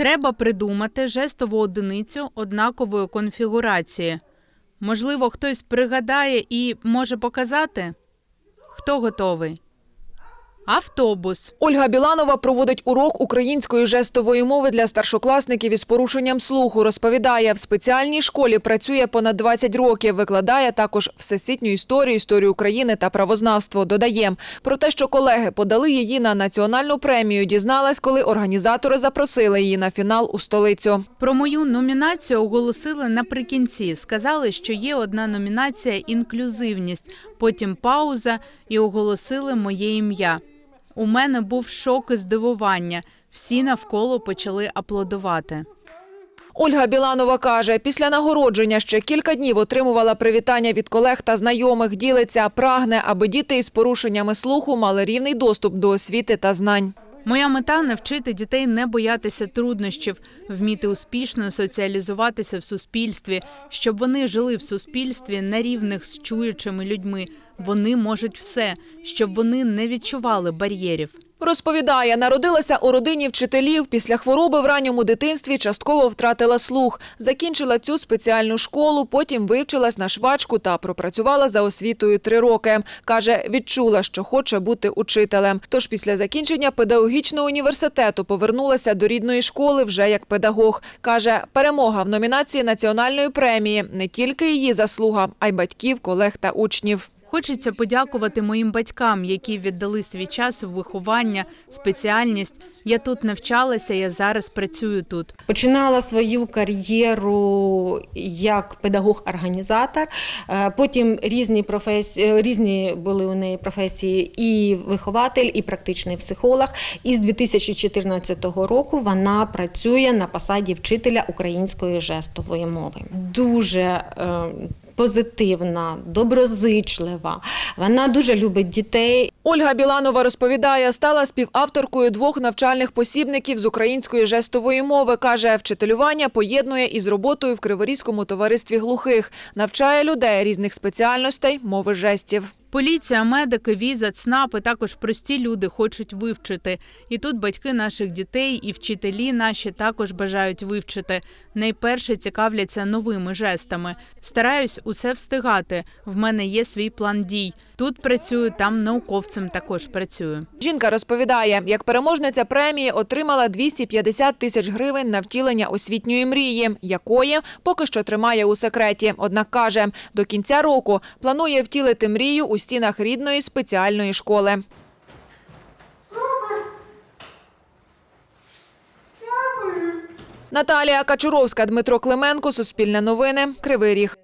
Треба придумати жестову одиницю однакової конфігурації. Можливо, хтось пригадає і може показати? Хто готовий? Автобус. Ольга Біланова проводить урок української жестової мови для старшокласників із порушенням слуху. Розповідає, в спеціальній школі працює понад 20 років. Викладає також всесвітню історію, історію України та правознавство. Додає про те, що колеги подали її на національну премію. Дізналась, коли організатори запросили її на фінал у столицю. Про мою номінацію оголосили наприкінці. Сказали, що є одна номінація інклюзивність, потім пауза і оголосили моє ім'я. У мене був шок і здивування. Всі навколо почали аплодувати. Ольга Біланова каже, після нагородження ще кілька днів отримувала привітання від колег та знайомих. Ділиться, прагне, аби діти із порушеннями слуху мали рівний доступ до освіти та знань. Моя мета навчити дітей не боятися труднощів, вміти успішно соціалізуватися в суспільстві, щоб вони жили в суспільстві на рівних з чуючими людьми. Вони можуть все, щоб вони не відчували бар'єрів. Розповідає, народилася у родині вчителів. Після хвороби в ранньому дитинстві частково втратила слух. Закінчила цю спеціальну школу, потім вивчилась на швачку та пропрацювала за освітою три роки. Каже, відчула, що хоче бути учителем. Тож після закінчення педагогічного університету повернулася до рідної школи вже як педагог. Каже, перемога в номінації національної премії не тільки її заслуга, а й батьків, колег та учнів. Хочеться подякувати моїм батькам, які віддали свій час у виховання, спеціальність. Я тут навчалася, я зараз працюю тут. Починала свою кар'єру як педагог-організатор. е, Потім різні професії, різні були у неї професії і вихователь, і практичний психолог. І з 2014 року вона працює на посаді вчителя української жестової мови. Дуже е, позитивна, доброзичлива. Вона дуже любить дітей. Ольга Біланова розповідає, стала співавторкою двох навчальних посібників з української жестової мови. Каже, вчителювання поєднує із роботою в Криворізькому товаристві глухих. Навчає людей різних спеціальностей мови жестів. Поліція, медики, віза, ЦНАПи, також прості люди хочуть вивчити. І тут батьки наших дітей і вчителі наші також бажають вивчити. Найперше цікавляться новими жестами. Стараюсь усе встигати. В мене є свій план дій. Тут працюю, там науковцем також працюю. Жінка розповідає, як переможниця премії отримала 250 тисяч гривень на втілення освітньої мрії, якої поки що тримає у секреті. Однак каже, до кінця року планує втілити мрію у стінах рідної спеціальної школи. Наталія Качуровська, Дмитро Клименко, Суспільне новини, Кривий Ріг.